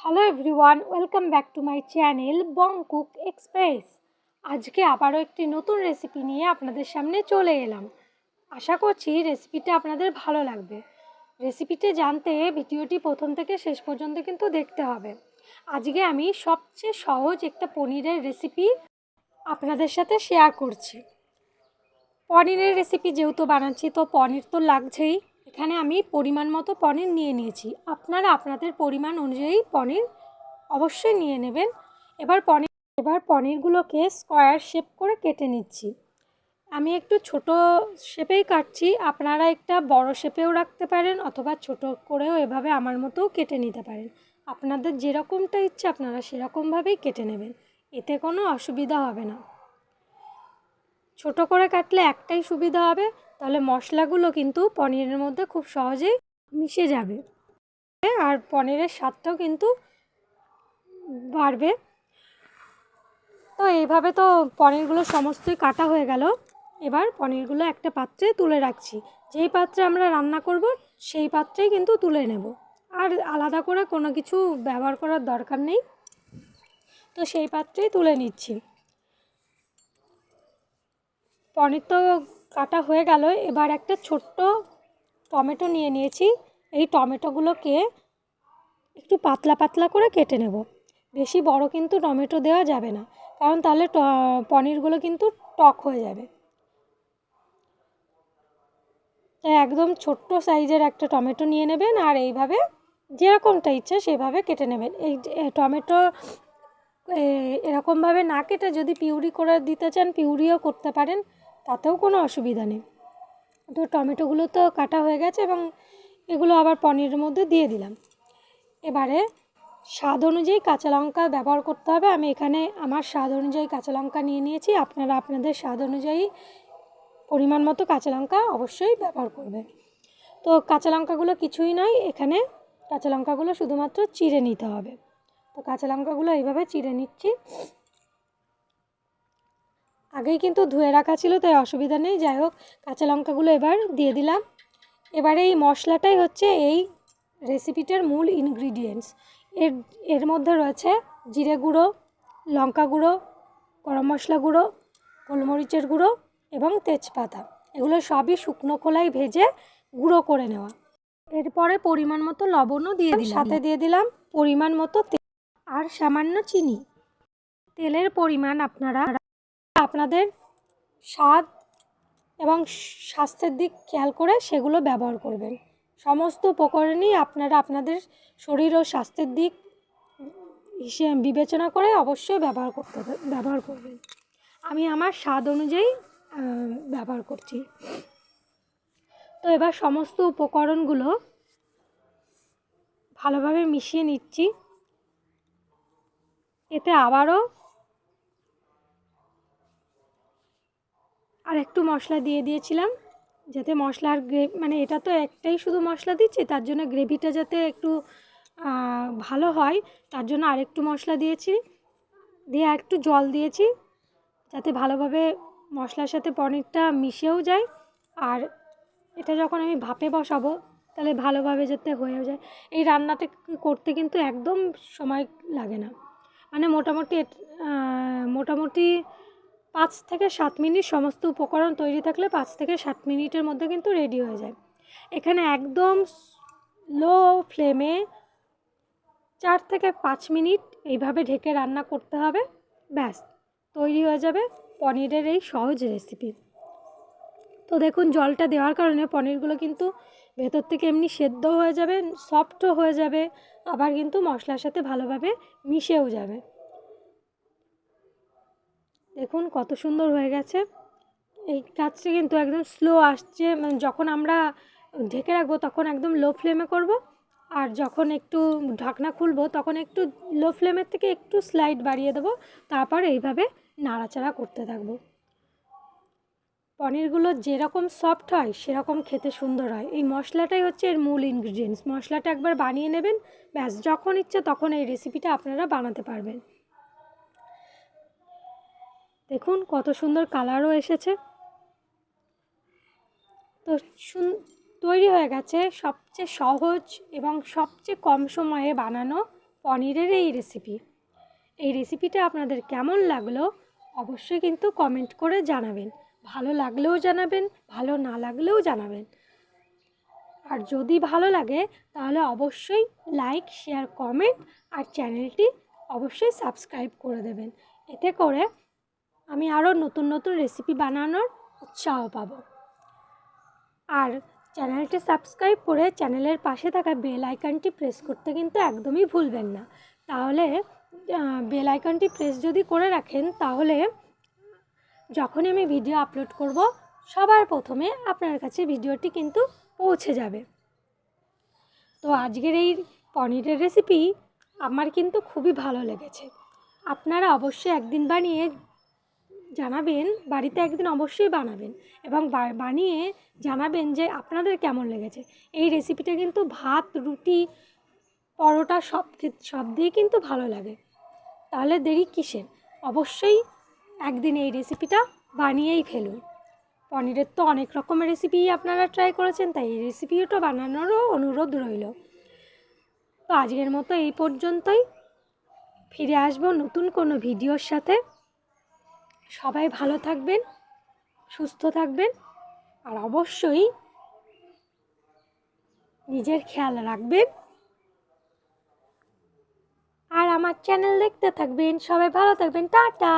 Hello everyone welcome back to my channel Bong cook express আজকে আবারও একটি নতুন রেসিপি নিয়ে আপনাদের সামনে চলে এলাম। আশা করছি রেসিপিটা আপনাদের ভালো লাগবে। রেসিপিটি জানতে ভিডিওটি প্রথম থেকে শেষ পর্যন্ত কিন্তু দেখতে হবে। আজকে আমি সবচেয়ে সহজ একটা পনিরের রেসিপি আপনাদের সাথে শেয়ার করছি। পনিরের রেসিপি যেহেতু বানাচ্ছি, তো পনির তো লাগছেই। এখানে আমি পরিমাণ মতো পনির নিয়ে নিয়েছি। আপনারা আপনাদের পরিমাণ অনুযায়ী পনির অবশ্যই নিয়ে নেবেন। এবার পনির, এবার পনিরগুলোকে স্কোয়ার শেপ করে কেটে নিচ্ছি। আমি একটু ছোট শেপেই কাটছি। আপনারা একটা বড় শেপেও রাখতে পারেন অথবা ছোট করেও এভাবে আমার মতোও কেটে নিতে পারেন। আপনাদের যেরকমটা ইচ্ছে আপনারা সেরকমভাবেই কেটে নেবেন। এতে কোনো অসুবিধা হবে না। ছোট করে কাটলে একটাই সুবিধা হবে। তাহলে মশলাগুলো কিন্তু পনিরের মধ্যে খুব সহজেই মিশে যাবে। আর পনিরের স্বাদটাও কিন্তু বাড়বে। তো এইভাবে তো পনিরগুলো সমস্তই কাটা হয়ে গেল। এবার পনিরগুলো একটা পাত্রে তুলে রাখছি। যেই পাত্রে আমরা রান্না করব, সেই পাত্রেই কিন্তু তুলে নেব। আর আলাদা করে কোনো কিছু ব্যবহার করার দরকার নেই। তো সেই পাত্রেই তুলে নিচ্ছি। পনির তো কাটা হয়ে গেল। এবার একটা ছোট্ট টমেটো নিয়ে নিয়েছি। এই টমেটোগুলোকে একটু পাতলা পাতলা করে কেটে নেব। বেশি বড় কিন্তু টমেটো দেওয়া যাবে না, কারণ তাহলে পনিরগুলো কিন্তু টক হয়ে যাবে। একদম ছোট্ট সাইজের একটা টমেটো নিয়ে নেবেন আর এইভাবে যেরকমটা ইচ্ছা সেভাবে কেটে নেবেন। এই টমেটো এরকমভাবে না কেটে যদি পিউরি করে দিতে চান, পিউরিও করতে পারেন। তাতেও কোনো অসুবিধা নেই। তো টমেটোগুলো তো কাটা হয়ে গেছে এবং এগুলো আবার পনিরের মধ্যে দিয়ে দিলাম। এবারে স্বাদ অনুযায়ী কাঁচা লঙ্কা ব্যবহার করতে হবে। আমি এখানে আমার স্বাদ অনুযায়ী কাঁচা লঙ্কা নিয়ে নিয়েছি। আপনারা আপনাদের স্বাদ অনুযায়ী পরিমাণ মতো কাঁচা লঙ্কা অবশ্যই ব্যবহার করবে তো কাঁচা লঙ্কাগুলো কিছুই নয়, এখানে কাঁচা লঙ্কাগুলো শুধুমাত্র চিড়ে নিতে হবে। তো কাঁচা লঙ্কাগুলো এইভাবে চিড়ে নিচ্ছি। আগেই কিন্তু ধুয়ে রাখা ছিল, তাই অসুবিধা নেই। যাই হোক, কাঁচা লঙ্কাগুলো এবার দিয়ে দিলাম। এবারে এই মশলাটাই হচ্ছে এই রেসিপিটার মূল ইনগ্রিডিয়েন্টস এর এর মধ্যে রয়েছে জিরে গুঁড়ো, লঙ্কা গুঁড়ো, গরম মশলা গুঁড়ো, গোলমরিচের গুঁড়ো এবং তেজপাতা। এগুলো সবই শুকনো খোলায় ভেজে গুঁড়ো করে নেওয়া। এরপরে পরিমাণ মতো লবণও দিয়ে দিলাম। সাথে দিয়ে দিলাম পরিমাণ মতো তেল আর সামান্য চিনি। তেলের পরিমাণ আপনারা আপনাদের স্বাদ এবং স্বাস্থ্যের দিক খেয়াল করে সেগুলো ব্যবহার করবেন। সমস্ত উপকরণই আপনারা আপনাদের শরীর ও স্বাস্থ্যের দিক হিসেবে বিবেচনা করে অবশ্যই ব্যবহার করতে ব্যবহার করবেন। আমি আমার স্বাদ অনুযায়ী ব্যবহার করছি। তো এবার সমস্ত উপকরণগুলো ভালোভাবে মিশিয়ে নিচ্ছি। এতে আবারও আর একটু মশলা দিয়ে দিয়েছিলাম, যাতে মশলার গ্রে মানে এটা তো একটাই শুধু মশলা দিচ্ছি, তার জন্য গ্রেভিটা যাতে একটু ভালো হয়, তার জন্য আরেকটু মশলা দিয়েছি, দিয়ে একটু জল দিয়েছি, যাতে ভালোভাবে মশলার সাথে পনিরটা মিশেও যায়, আর এটা যখন আমি ভাপে বসাবো, তাহলে ভালোভাবে যাতে হয়েও যায়। এই রান্নাটা করতে কিন্তু একদম সময় লাগে না। মানে মোটামুটি মোটামুটি পাঁচ থেকে সাত মিনিট সমস্ত উপকরণ তৈরি থাকলে পাঁচ থেকে সাত মিনিটের মধ্যে কিন্তু রেডি হয়ে যায়। এখানে একদম লো ফ্লেমে চার থেকে পাঁচ মিনিট এইভাবে ঢেকে রান্না করতে হবে। ব্যাস, তৈরি হয়ে যাবে পনিরের এই সহজ রেসিপি। তো দেখুন, জলটা দেওয়ার কারণে পনিরগুলো কিন্তু ভেতর থেকে এমনি সেদ্ধ হয়ে যাবে, সফটও হয়ে যাবে, আবার কিন্তু মশলার সাথে ভালোভাবে মিশেও যাবে। দেখুন কত সুন্দর হয়ে গেছে। এই কাজটা কিন্তু একদম স্লো আসছে মানে যখন আমরা ঢেকে রাখব তখন একদম লো ফ্লেমে করব, আর যখন একটু ঢাকনা খুলবো তখন একটু লো ফ্লেমের থেকে একটু স্লাইড বাড়িয়ে দেবো, তারপর এইভাবে নাড়াচাড়া করতে থাকব। পনিরগুলো যেরকম সফট হয়, সেরকম খেতে সুন্দর হয়। এই মশলাটাই হচ্ছে এর মূল ইনগ্রিডিয়েন্টস মশলাটা একবার বানিয়ে নেবেন, ব্যাস যখন ইচ্ছে তখন এই রেসিপিটা আপনারা বানাতে পারবেন। দেখুন, কত সুন্দর কালারও এসেছে। তো সুন, তৈরি হয়ে গেছে সবচেয়ে সহজ এবং সবচেয়ে কম সময়ে বানানো পনিরের এই রেসিপি এই রেসিপিটা আপনাদের কেমন লাগল অবশ্যই কিন্তু কমেন্ট করে জানাবেন। ভালো লাগলেও জানাবেন, ভালো না লাগলেও জানাবেন। আর যদি ভালো লাগে, তাহলে অবশ্যই লাইক শেয়ার কমেন্ট আর চ্যানেলটি অবশ্যই সাবস্ক্রাইব করে দেবেন। এতে করে আমি আরও নতুন নতুন রেসিপি বানানোর উৎসাহ পাবো। আর চ্যানেলটি সাবস্ক্রাইব করে চ্যানেলের পাশে থাকা বেল আইকনটি প্রেস করতে কিন্তু একদমই ভুলবেন না। তাহলে বেল আইকনটি প্রেস যদি করে রাখেন, তাহলে যখনই আমি ভিডিও আপলোড করব, সবার প্রথমে আপনার কাছে ভিডিওটি কিন্তু পৌঁছে যাবে। তো আজকের এই পনিরের রেসিপি আমার কিন্তু খুবই ভালো লেগেছে। আপনারা অবশ্যই একদিন বানিয়ে জানাবেন, বাড়িতে একদিন অবশ্যই বানাবেন এবং বানিয়ে জানাবেন যে আপনাদের কেমন লেগেছে। এই রেসিপিটা কিন্তু ভাত, রুটি, পরোটা সব সব দিয়ে কিন্তু ভালো লাগে। তাহলে দেরি কিসের? অবশ্যই একদিন এই রেসিপিটা বানিয়েই ফেলুন। পনিরের তো অনেক রকমের রেসিপি আপনারা ট্রাই করেছেন, তাই এই রেসিপিটা বানানোরও অনুরোধ রইল। তো আজকের মতো এই পর্যন্তই। ফিরে আসব নতুন কোনো ভিডিওর সাথে। সবাই ভালো থাকবেন, সুস্থ থাকবেন আর অবশ্যই নিজের খেয়াল রাখবেন। আর আমার চ্যানেল দেখতে থাকবেন, সবাই ভালো থাকবেন, টাটা।